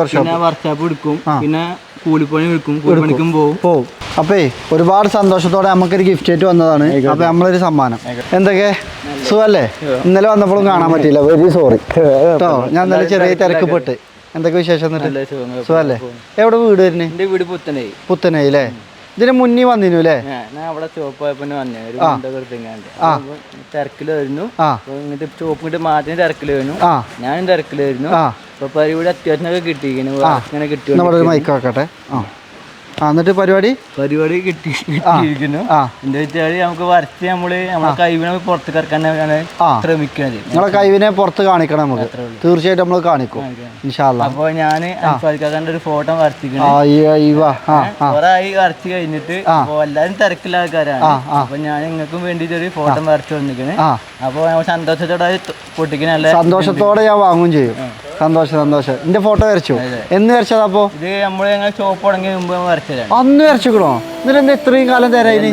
പിന്നെ വർക്ക്ഷോപ്പ് എടുക്കും. പിന്നെ കൂലിപ്പണി എടുക്കും. കൂലിപ്പണിക്കും പോകും. പോവും. അപ്പേ ഒരുപാട് സന്തോഷത്തോടെ നമുക്കൊരു ഗിഫ്റ്റ് ആയിട്ട് വന്നതാണ്. അപ്പൊ നമ്മളൊരു സമ്മാനം. എന്തൊക്കെ? സുഖല്ലേ? ഇന്നലെ വന്നപ്പോഴും കാണാൻ പറ്റിയില്ല. വെരി സോറി കേട്ടോ ഞാൻ ഇന്നലെ ചെറിയ തിരക്കപ്പെട്ട് എന്തൊക്കെ വിശേഷം എന്നിട്ട്? സുഖല്ലേ? എവിടെ വീട് വരുന്നേ? എന്റെ വീട് പുത്തനായി പുത്തനായി അല്ലേ ഇതിന് മുന്നേ വന്നിരുന്നു അല്ലേ ഞാൻ അവിടെ ചോപ്പ് പോയപ്പോ വന്നേ. ഒരു തിരക്കിലായിരുന്നു. ഇങ്ങോട്ട് ചോപ്പ് ഇങ്ങോട്ട് മാറ്റി തിരക്കിലായിരുന്നു. ആ. ഞാനും തിരക്കിലായിരുന്നു. പരിപാടി അത്യാവശ്യമൊക്കെ കിട്ടിയിരിക്കുന്നു. അങ്ങനെ കിട്ടി നമ്മുടെ ഒരു മൈക്ക് വെക്കട്ടെ ആ. ആ എന്നിട്ട് പരിപാടി? പരിപാടി കിട്ടി കിട്ടിയിരിക്കുന്നു. എന്താ വെച്ചാൽ നമുക്ക് വരച്ച് നമ്മൾ നമ്മളെ കഴിവിനെ പുറത്ത് കിടക്കാനാണ് ശ്രമിക്കുന്നത്. നിങ്ങളെ കഴിവിനെ പുറത്ത് കാണിക്കണം നമുക്ക്. തീർച്ചയായിട്ടും നമ്മൾ കാണിക്കും. ഇൻഷാല്ല അപ്പൊ ഞാൻ അൻഫാലിക്കാക്കാന്റെ ഒരു ഫോട്ടോ വരച്ചിട്ടുണ്ട് വരച്ച് കഴിഞ്ഞിട്ട് അപ്പോൾ എല്ലാരും തിരക്കുള്ള ആൾക്കാരാണ്. ആ ആ. അപ്പൊ ഞാൻ നിങ്ങൾക്കും വേണ്ടിട്ട് ഒരു ഫോട്ടോ വരച്ചു വന്നിരിക്കണേ അപ്പോൾ അപ്പൊ സന്തോഷത്തോടെ പൊട്ടിക്കണല്ലേ സന്തോഷത്തോടെ ഞാൻ വാങ്ങും ചെയ്യും. സന്തോഷം സന്തോഷം. എന്റെ ഫോട്ടോ വരച്ചു. എന്ന് വരച്ചതാ അപ്പോ? ഇത് നമ്മൾ ഞങ്ങൾ ഷോപ്പ് തുടങ്ങിയ മുമ്പ് വരച്ചതാണ്. അന്ന് വരച്ചിക്കണോ? എന്നിട്ട് എന്താ ഇത്രയും കാലം തരായിന്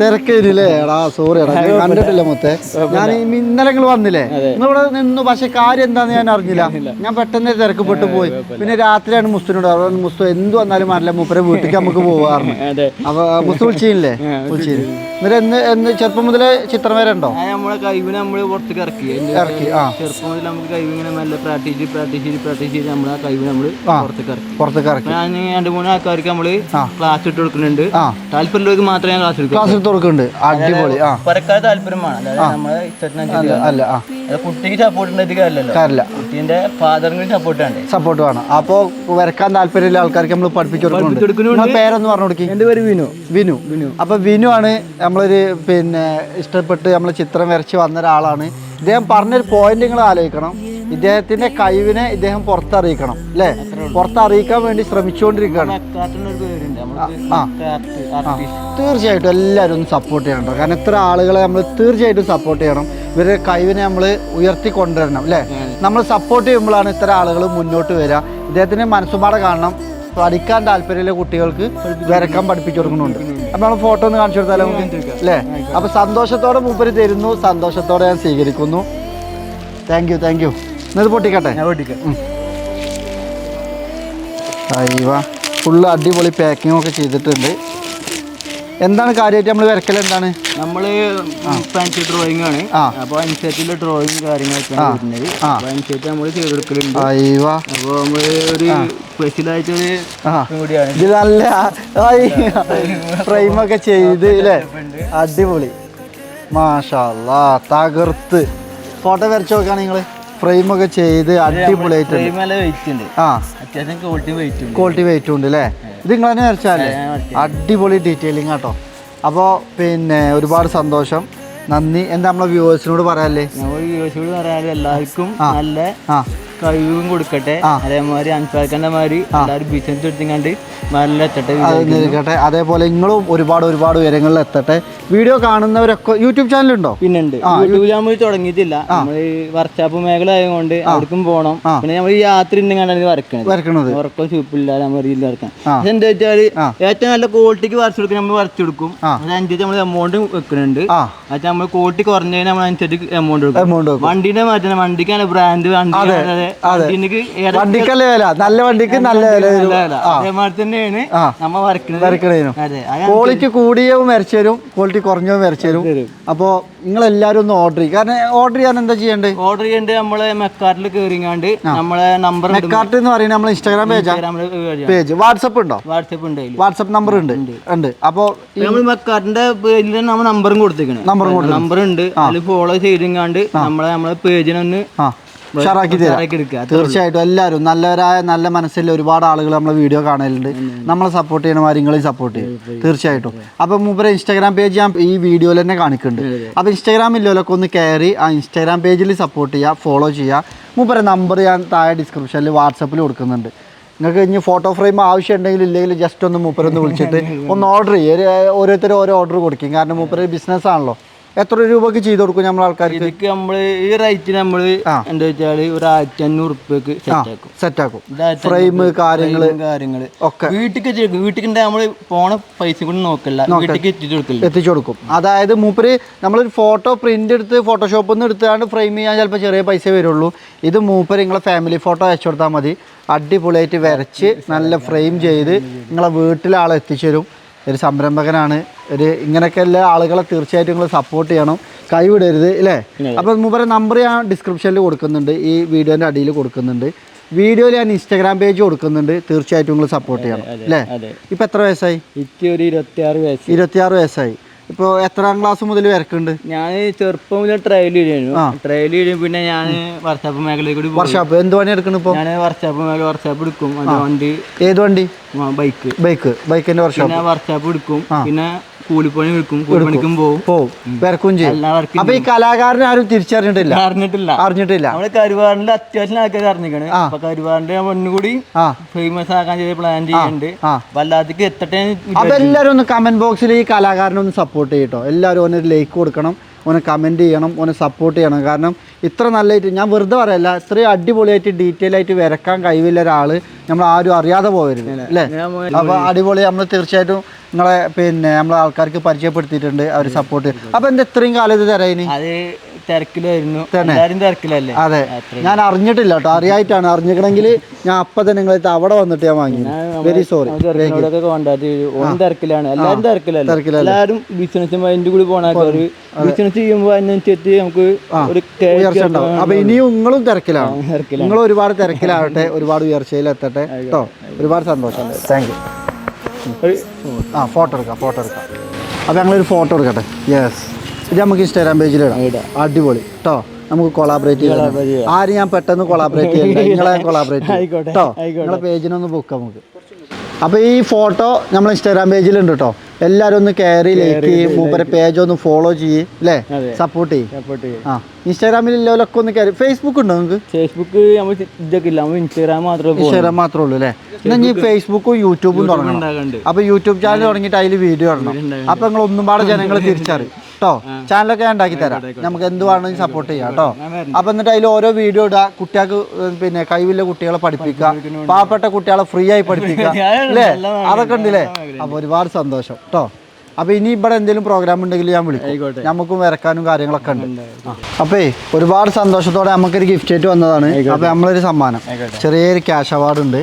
തിരക്കേരില്ലേ എടാ സോറി എടാ ഞാൻ കണ്ടിട്ടില്ല മൊത്തേ. ഞാൻ ഇന്നലെ നിങ്ങൾ വന്നില്ലേ? നിങ്ങൾ ഇവിടെ നിന്നു പക്ഷെ കാര്യം എന്താന്ന് ഞാൻ അറിഞ്ഞില്ല. ഞാൻ പെട്ടെന്ന് തിരക്കപ്പെട്ടു പോയി. പിന്നെ രാത്രിയാണ് മുസ്തുനോട് അവിടെ മുസ്തു എന്ത് വന്നാലും മാറില്ല. മൂപ്പരെ വീട്ടിലേക്ക് നമുക്ക് പോവാറുണ്ട് അതെ. അപ്പൊ മുസ്തു വിളിച്ചില്ലേ? വിളിച്ചില്ല? എന്നിട്ട് എന്ന് എന്ന് ചെറുപ്പം മുതലേ ചിത്രം വരെ ഉണ്ടോ നമ്മളെ കഴിവിനെ നമ്മൾ പുറത്തേക്ക് ഇറക്കി. ഇറക്കി ആ. ചെറുപ്പം മുതൽ നമുക്ക് കഴിവിനെ നല്ല പ്രാക്ടീസ് ചെയ്ത് പ്രാക്ടീസ് ചെയ്ത് നമ്മളെ കഴിവ് നമ്മൾ പുറത്തേക്ക് ഇറക്കി. പുറത്തേക്ക് ഇറക്കി. ഞാൻ രണ്ട് മൂന്ന് ആൾക്കാർക്ക് നമ്മൾ ക്ലാസ് ഇട്ട് കൊടുക്കുന്നുണ്ട്. താല്പര്യമുള്ളവർക്ക് മാത്രമേ ഞാൻ ക്ലാസ് എടുക്കൂ എടുത്ത് കൊടുക്കുന്നുണ്ട്. അടിപൊളി. പരക്കാതെ താല്പര്യമാണ്. നമ്മളെ അല്ല കുട്ടിക്ക് സപ്പോർട്ട് ഉണ്ടായിട്ട് കാര്യമല്ലോ കാര്യമില്ല. കുട്ടീന്റെ ഫാദറിന് സപ്പോർട്ട് ആണ് സപ്പോർട്ട് വേണം. അപ്പോൾ വരക്കാൻ താല്പര്യമുള്ള ആൾക്കാർക്ക് നമ്മൾ പഠിപ്പിച്ചു കൊടുക്കുന്നുണ്ട്. പേരൊന്ന് പറഞ്ഞു കൊടുക്കി. എന്റെ പേര് വിനു. വിനു. വിനു. അപ്പൊ വിനു ആണ് നമ്മളൊരു പിന്നെ ഇഷ്ടപ്പെട്ട് നമ്മൾ ചിത്രം വരച്ച് വന്ന ഒരാളാണ്. ഇദ്ദേഹം പറഞ്ഞൊരു പോയിന്റ് നിങ്ങൾ ആലോചിക്കണം. ഇദ്ദേഹത്തിന്റെ കഴിവിനെ ഇദ്ദേഹം പുറത്തറിയിക്കണം അല്ലേ? പുറത്തറിയിക്കാൻ വേണ്ടി ശ്രമിച്ചുകൊണ്ടിരിക്കുകയാണ്. തീർച്ചയായിട്ടും എല്ലാവരും ഒന്ന് സപ്പോർട്ട് ചെയ്യണം കാരണം ഇത്ര ആളുകളെ നമ്മൾ തീർച്ചയായിട്ടും സപ്പോർട്ട് ചെയ്യണം. ഇവരുടെ കഴിവിനെ നമ്മൾ ഉയർത്തി കൊണ്ടുവരണം അല്ലേ നമ്മൾ സപ്പോർട്ട് ചെയ്യുമ്പോഴാണ് ഇത്ര ആളുകൾ മുന്നോട്ട് വരിക. ഇദ്ദേഹത്തിന്റെ മനസ്സുമാടെ കാണണം. പഠിക്കാൻ താല്പര്യമുള്ള കുട്ടികൾക്ക് വരക്കാൻ പഠിപ്പിച്ചു കൊടുക്കുന്നുണ്ട്. അപ്പൊ നമ്മൾ ഫോട്ടോ ഒന്ന് കാണിച്ചു കൊടുത്താലോ നമുക്ക് അല്ലേ? സന്തോഷത്തോടെ മൂപ്പര് തരുന്നു. സന്തോഷത്തോടെ ഞാൻ സ്വീകരിക്കുന്നു. താങ്ക് യു താങ്ക് യു ഇന്നത് പൊട്ടിക്കട്ടെ? ഞാൻ അയ്യവ ഫുള്ള് അടിപൊളി പാക്കിംഗ് ഒക്കെ ചെയ്തിട്ടുണ്ട്. എന്താണ് കാര്യമായിട്ട് നമ്മൾ വരക്കൽ എന്താണ്? നമ്മൾ ഫാൻസി ഡ്രോയിങ് ആണ്. അപ്പോൾ അപ്പൊ അനുസരിച്ചുള്ള ഡ്രോയിങ് കാര്യങ്ങളൊക്കെയാണ് വരുന്നത്. ആ. അപ്പൊ അനുസരിച്ച് നമ്മൾ ചെയ്തെടുക്കലുണ്ട്. ഒരു ഇത് നല്ല ഫ്രെയിമൊക്കെ ചെയ്ത് അല്ലേ അടിപൊളി. മാഷാ തകർത്ത്. ഫോട്ടോ വരച്ചു നോക്കാണ് നിങ്ങൾ ഫ്രെയിമൊക്കെ ചെയ്ത് അടിപൊളിയായിട്ടുണ്ട്. ഫ്രെയിം ഒക്കെ ചെയ്ത് ഉണ്ട്. ആ. ക്വാളിറ്റി വെയിറ്റ് ഉണ്ട്. അല്ലേ ഇത് നിങ്ങൾ തന്നെ വരച്ചാലേ? അടിപൊളി ഡീറ്റെയിലിംഗ് കേട്ടോ അപ്പോൾ പിന്നെ ഒരുപാട് സന്തോഷം. നന്ദി. എന്താ നമ്മളെ വ്യൂവേഴ്സിനോട് പറയാല്ലേ? വ്യൂവേഴ്സിനോട് പറയാല്ലേ പറയാൻ എല്ലാവർക്കും നല്ല കഴിവും കൊടുക്കട്ടെ. അതേമാതിരി അൻഫാക്കന്റെ മാതിരി എല്ലാവരും ബിസിനസ് എടുത്തിങ്ങാണ്ട് നല്ല എത്തട്ടെ അതേപോലെ നിങ്ങളും ഒരുപാട് ഒരുപാട് ഉയരങ്ങളിൽ എത്തട്ടെ. വീഡിയോ കാണുന്നവരൊക്കെ യൂട്യൂബ് ചാനൽ ചാനലുണ്ടോ പിന്നുണ്ട്. യൂട്യൂബ് ചാനൽ തുടങ്ങിയിട്ടില്ല. നമ്മൾ വർക്ക്ഷോപ്പ് മേഖല ആയതുകൊണ്ട് അവർക്കും പോകണം പിന്നെ നമ്മൾ യാത്ര ഉണ്ടെങ്കിൽ വരക്കണത്. വരക്കണത്. ഉറക്കം സൂപ്പില്ല നമ്മൾ രീതിയിൽ വരക്കാം. ആ. എന്താ വെച്ചാൽ ഏറ്റവും നല്ല ക്വാളിറ്റിക്ക് വരച്ചു കൊടുക്കും നമ്മൾ വരച്ചു കൊടുക്കും. അതനുസരിച്ച് നമ്മൾ എമൗണ്ട് വെക്കുന്നുണ്ട് അത് നമ്മൾ ക്വാളിറ്റി കുറഞ്ഞതിന് നമ്മൾ അനുസരിച്ച് എമൗണ്ട് കൊടുക്കും എമൗണ്ട് മാറ്റണം വണ്ടിക്കാണ് ബ്രാൻഡ് വണ്ടി വണ്ടിക്കല്ലേ വില? നല്ല വണ്ടിക്ക് നല്ല വില. അതേമാതിരി തന്നെയാണ് നമ്മ അത്. ക്വാളിറ്റി കൂടിയവും വരച്ചു തരും ക്വാളിറ്റി കുറഞ്ഞവും വരച്ചു തരും. അപ്പോൾ നിങ്ങൾ എല്ലാരും ഒന്ന് ഓർഡർ ചെയ്യും. കാരണം ഓർഡർ ചെയ്യാൻ എന്താ ചെയ്യേണ്ടത് ഓർഡർ ചെയ്യേണ്ടത് നമ്മളെ മെക്കാർട്ടിൽ കേറിങ്ങാണ്ട് നമ്മളെ നമ്പർ മെക്കാർട്ട് എന്ന് പറയുന്നത് നമ്മളെ ഇൻസ്റ്റാഗ്രാം പേജ് പേജ് വാട്സപ്പ് ഉണ്ടോ? വാട്സപ്പ് ഉണ്ട്. വാട്സപ്പ് നമ്പർ ഉണ്ട്. ഉണ്ട്. അപ്പോൾ നമ്മൾ മെക്കാർട്ടിന്റെ പേജിൽ നമ്മൾ നമ്പറും കൊടുത്തേക്കണേ. നമ്പറും നമ്പർ ഉണ്ട്. അതിൽ ഫോളോ ചെയ്തിങ്ങാണ്ട് നമ്മളെ നമ്മളെ പേജിനൊന്ന് ആ ഉഷാറാക്കി തരാം. തീർച്ചയായിട്ടും എല്ലാവരും നല്ലവരായ നല്ല മനസ്സിൽ ഒരുപാട് ആളുകൾ നമ്മളെ വീഡിയോ കാണലുണ്ട്. നമ്മളെ സപ്പോർട്ട് ചെയ്യണ കാര്യങ്ങളെയും സപ്പോർട്ട് ചെയ്യും. തീർച്ചയായിട്ടും. അപ്പോൾ മൂപ്പരെ ഇൻസ്റ്റാഗ്രാം പേജ് ഞാൻ ഈ വീഡിയോയിൽ തന്നെ കാണിക്കുന്നുണ്ട്. അപ്പോൾ ഇൻസ്റ്റാഗ്രാം ഇല്ലോലൊക്കെ ഒന്ന് കയറി ആ ഇൻസ്റ്റാഗ്രാം പേജിൽ സപ്പോർട്ട് ചെയ്യുക ഫോളോ ചെയ്യുക. മൂപ്പരെ നമ്പർ ഞാൻ താഴെ ഡിസ്ക്രിപ്ഷനിൽ വാട്സപ്പിൽ കൊടുക്കുന്നുണ്ട്. നിങ്ങൾക്ക് ഇനി ഫോട്ടോ ഫ്രെയിം ആവശ്യം ഉണ്ടെങ്കിൽ ഇല്ലെങ്കിൽ ജസ്റ്റ് ഒന്ന് മൂപ്പരൊന്ന് വിളിച്ചിട്ട് ഒന്ന് ഓർഡർ ചെയ്യുക ഓരോരുത്തരും ഓരോ ഓർഡർ കൊടുക്കും. കാരണം മൂപ്പര് ബിസിനസ് ആണല്ലോ. എത്ര രൂപക്ക് ചെയ്ത് കൊടുക്കും നമ്മൾ ആൾക്കാർക്ക്? ഇതൊക്കെ നമ്മൾ ഈ റേറ്റിന് നമ്മൾ എന്താ വെച്ചാൽ ഒരു ആയിരത്തി അഞ്ഞൂറ് റുപ്യക്ക് സെറ്റ് ആക്കും. സെറ്റാക്കും ഫ്രെയിം കാര്യങ്ങൾ കാര്യങ്ങൾ കാര്യങ്ങൾ ഒക്കെ. വീട്ടിക്ക് വീട്ടിൽ നമ്മൾ പോണ പൈസ കൂടി നോക്കില്ല. വീട്ടിക്ക് എത്തിച്ചു കൊടുക്കില്ല എത്തിച്ചു കൊടുക്കും. അതായത് മൂപ്പര് നമ്മളൊരു ഫോട്ടോ പ്രിന്റ് എടുത്ത് ഫോട്ടോഷോപ്പിൽ നിന്ന് എടുത്താണ്ട് ഫ്രെയിം ചെയ്യാൻ ചിലപ്പോൾ ചെറിയ പൈസ വരുള്ളൂ. ഇത് മൂപ്പര് നിങ്ങളെ ഫാമിലി ഫോട്ടോ അയച്ചു കൊടുത്താൽ മതി. അടിപൊളിയായിട്ട് വരച്ച് നല്ല ഫ്രെയിം ചെയ്ത് നിങ്ങളെ വീട്ടിലാളെത്തിച്ചു തരും. ഒരു സംരംഭകനാണ്. ഒരു ഇങ്ങനെയൊക്കെ എല്ലാ ആളുകളെ തീർച്ചയായിട്ടും നിങ്ങൾ സപ്പോർട്ട് ചെയ്യണം. കൈവിടരുത് അല്ലേ അപ്പോൾ മുമ്പേ നമ്പർ ഞാൻ ഡിസ്ക്രിപ്ഷനിൽ കൊടുക്കുന്നുണ്ട്. ഈ വീഡിയോന്റെ അടിയിൽ കൊടുക്കുന്നുണ്ട്. വീഡിയോയിൽ ഞാൻ ഇൻസ്റ്റാഗ്രാം പേജ് കൊടുക്കുന്നുണ്ട്. തീർച്ചയായിട്ടും നിങ്ങൾ സപ്പോർട്ട് ചെയ്യണം അല്ലേ ഇപ്പം എത്ര വയസ്സായി? എനിക്ക് ഒരു ഇരുപത്തി ആറ് വയസ്സ്. ഇരുപത്തിയാറ് വയസ്സായി. ഇപ്പോൾ എത്രാം ക്ലാസ് മുതൽ വരക്കുണ്ട്? ഞാൻ ചെറുപ്പം മുതൽ ട്രയൽ ചെയ്യുന്നു ട്രയൽ ചെയ്യും പിന്നെ ഞാൻ വർഷാപ്പ് മേഖലയിൽ കൂടി വർഷാപ്പ് എന്ത് പണി എടുക്കണം ഇപ്പോൾ ഞാൻ വർഷാപ്പ് മേഖല വർഷാപ്പ് എടുക്കും. വണ്ടി ഏത് വണ്ടി? ബൈക്ക് ബൈക്ക് ബൈക്കിന്റെ വർഷാപ്പ് വർഷാപ്പ് എടുക്കും. പിന്നെ കൂലിപ്പണി എടുക്കും. കൂലിപ്പണിക്കും പോകും പോവും. വരക്കും ചെയ്യും. അപ്പൊ ഈ കലാകാരനെ ആരും തിരിച്ചറിഞ്ഞിട്ടില്ല. അറിഞ്ഞിട്ടില്ല. അറിഞ്ഞിട്ടില്ല. നമ്മൾ കരുവാറിന്റെ അത്യാവശ്യം ആൾക്കാർ അറിഞ്ഞിരിക്കണ്. അപ്പൊ കരുവാറിന്റെ ഒന്നുകൂടി ഫേമസ് ആക്കാൻ ചെയ്ത് പ്ലാൻ ചെയ്യുന്നുണ്ട് വല്ലാത്തക്ക് എത്തട്ടെ അപ്പൊ എല്ലാരും ഒന്ന് കമന്റ് ബോക്സിൽ ഈ കലാകാരനെ ഒന്ന് സപ്പോർട്ട് ചെയ്യട്ടോ. എല്ലാരും ഒന്ന് ലൈക്ക് കൊടുക്കണം. ഓനെ കമന്റ് ചെയ്യണം ഓനെ സപ്പോർട്ട് ചെയ്യണം. കാരണം ഇത്ര നല്ലതായിട്ട് ഞാൻ വെറുതെ പറയല്ല ഇത്രയും അടിപൊളിയായിട്ട് ഡീറ്റെയിൽ ആയിട്ട് വരക്കാൻ കഴിവില്ല ഒരാൾ നമ്മൾ ആരും അറിയാതെ പോകരുത് അല്ലേ? അപ്പോൾ അടിപൊളി നമ്മൾ തീർച്ചയായിട്ടും നിങ്ങളെ പിന്നെ നമ്മളെ ആൾക്കാർക്ക് പരിചയപ്പെടുത്തിയിട്ടുണ്ട് അവർ സപ്പോർട്ട് അപ്പോൾ എന്താ ഇത്രയും കാലം ഇത് തരാം ഇനി അത് തിരക്കിലായിരുന്നു. എല്ലാരും തിരക്കിലല്ലേ? അതെ. ഞാൻ അറിഞ്ഞിട്ടില്ല കേട്ടോ. അറിയായിട്ടാണ്. അറിഞ്ഞിക്കണമെങ്കിൽ ഞാൻ അപ്പൊ തന്നെ നിങ്ങളെ അവിടെ വന്നിട്ട് ഞാൻ വാങ്ങി വെരി സോറി കോണ്ടാക്ട് ചെയ്തു. ഓൻ തിരക്കിലാണ്. എല്ലാരും തിരക്കിലല്ലേ. എല്ലാരും ബിസിനസ് മൈൻഡ് കൂടി പോണ ഒരു ബിസിനസ് ചെയ്യുമ്പോ അതിനനുസരിച്ച് നമുക്ക് ഒരു ഉയർച്ച ഉണ്ടാവും. അപ്പൊ ഇനിയും നിങ്ങളും തിരക്കിലാണ്. തിരക്കിലാണ്. നിങ്ങൾ ഒരുപാട് തിരക്കിലാവട്ടെ. ഒരുപാട് ഉയർച്ചയിൽ എത്തട്ടെ. കേട്ടോ. ഒരുപാട് സന്തോഷം. താങ്ക് യു ആ ഫോട്ടോ എടുക്കാം ഫോട്ടോ എടുക്കാം. അപ്പോൾ ഞങ്ങളൊരു ഫോട്ടോ എടുക്കട്ടെ. യെസ് ഇത് നമുക്ക് ഇൻസ്റ്റാഗ്രാം പേജിൽ ഇടാം. അടിപൊളി. കേട്ടോ നമുക്ക് കൊളാബറേറ്റ് ചെയ്യാം. ആരും ഞാൻ പെട്ടെന്ന് കൊളാബറേറ്റ് ചെയ്യാം. നിങ്ങളെ കൊളാബറേറ്റ് കേട്ടോ നിങ്ങളെ പേജിനൊന്ന് ബുക്ക് നമുക്ക്. അപ്പോൾ ഈ ഫോട്ടോ നമ്മൾ ഇൻസ്റ്റാഗ്രാം പേജിലുണ്ട് കേട്ടോ എല്ലാവരും ഒന്ന് കയറി ലൈക്ക് ചെയ്യും മൂപ്പരെ പേജ് ഒന്ന് ഫോളോ ചെയ്യും അല്ലേ സപ്പോർട്ട് ചെയ്യും. ആ ഇൻസ്റ്റാഗ്രാമിൽ ഇല്ലവരൊക്കെ ഒന്ന് കയറി ഫേസ്ബുക്ക് ഉണ്ടോ നിങ്ങൾക്ക് ഫേസ്ബുക്ക് ഇതൊക്കെ ഇല്ല. ഇൻസ്റ്റാഗ്രാം മാത്രമേ ഇൻസ്റ്റാഗ്രാം മാത്രമേ ഉള്ളൂ അല്ലേ എന്നാൽ ഇനി ഫേസ്ബുക്കും യൂട്യൂബും തുടങ്ങണം. അപ്പോൾ അപ്പൊ യൂട്യൂബ് ചാനൽ തുടങ്ങിയിട്ട് അതിൽ വീഡിയോ ഇടണം അപ്പൊ നിങ്ങൾ ഒന്നും പാടെ ജനങ്ങൾ തിരിച്ചറിയും. കേട്ടോ. ചാനലൊക്കെ ഞാൻ ഉണ്ടാക്കി തരാം. നമുക്ക് എന്ത് വേണമെങ്കിലും സപ്പോർട്ട് ചെയ്യാം കേട്ടോ. അപ്പൊ എന്നിട്ട് അതിൽ ഓരോ വീഡിയോ ഇടുക. കുട്ടികൾക്ക് പിന്നെ കഴിവില്ല കുട്ടികളെ പഠിപ്പിക്കുക. പാവപ്പെട്ട കുട്ടികളെ ഫ്രീ ആയി പഠിപ്പിക്കുക. അല്ലേ? അതൊക്കെ ഉണ്ടല്ലേ അപ്പൊ ഒരുപാട് സന്തോഷം കേട്ടോ. അപ്പൊ ഇനി ഇവിടെ എന്തെങ്കിലും പ്രോഗ്രാം ഉണ്ടെങ്കിൽ ഞാൻ വിളിക്കും. നമുക്കും വരക്കാനും കാര്യങ്ങളൊക്കെ ഉണ്ട്. അപ്പേ ഒരുപാട് സന്തോഷത്തോടെ നമുക്കൊരു ഗിഫ്റ്റ് ആയിട്ട് വന്നതാണ്. അപ്പൊ നമ്മളൊരു സമ്മാനം. ചെറിയൊരു ക്യാഷ് അവാർഡ് ഉണ്ട്.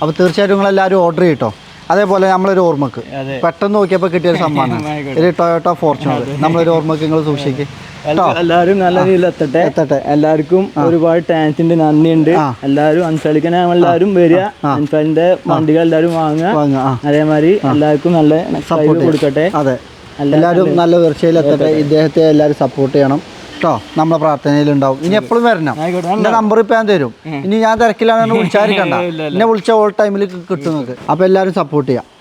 അപ്പൊ തീർച്ചയായിട്ടും നിങ്ങൾ എല്ലാവരും ഓർഡർ ചെയ്യട്ടോ അതേപോലെ നമ്മളൊരു ഓർമ്മക്ക്. പെട്ടെന്ന് നോക്കിയപ്പോൾ കിട്ടിയ ഒരു സമ്മാനം. ഒരു ടൊയോട്ട ഫോർച്യൂണർ നമ്മളൊരു ഓർമ്മക്ക് നിങ്ങൾ സൂക്ഷിക്ക്. എല്ലാ- എല്ലാവരും നല്ല രീതിയിൽ എത്തട്ടെ. എത്തട്ടെ. എല്ലാവർക്കും ഒരുപാട് ടാൻസിന്റെ ഉണ്ട് നന്ദിയുണ്ട്. എല്ലാവരും അൻസാലിക്കനെ എല്ലാവരും വരിക. അൻസാലിന്റെ വണ്ടികൾ എല്ലാവരും വാങ്ങുക. അതേമാതിരി എല്ലാവർക്കും നല്ല സപ്പോർട്ട് കൊടുക്കട്ടെ. അതെ. എല്ലാവരും നല്ല ഉയർച്ചയിൽ എത്തട്ടെ. ഇദ്ദേഹത്തെ എല്ലാവരും സപ്പോർട്ട് ചെയ്യണം. കേട്ടോ നമ്മളെ പ്രാർത്ഥനയിലുണ്ടാവും. ഇനി എപ്പോഴും വരണം. എന്റെ നമ്പർ ഇപ്പം ഞാൻ തരും. ഇനി ഞാൻ തിരക്കിലാണ് വിളിച്ചാരിക്കണ്ട എന്നെ വിളിച്ച ഓൾ ടൈമിൽ കിട്ടും നിങ്ങൾക്ക്. അപ്പോൾ എല്ലാവരും സപ്പോർട്ട് ചെയ്യാം.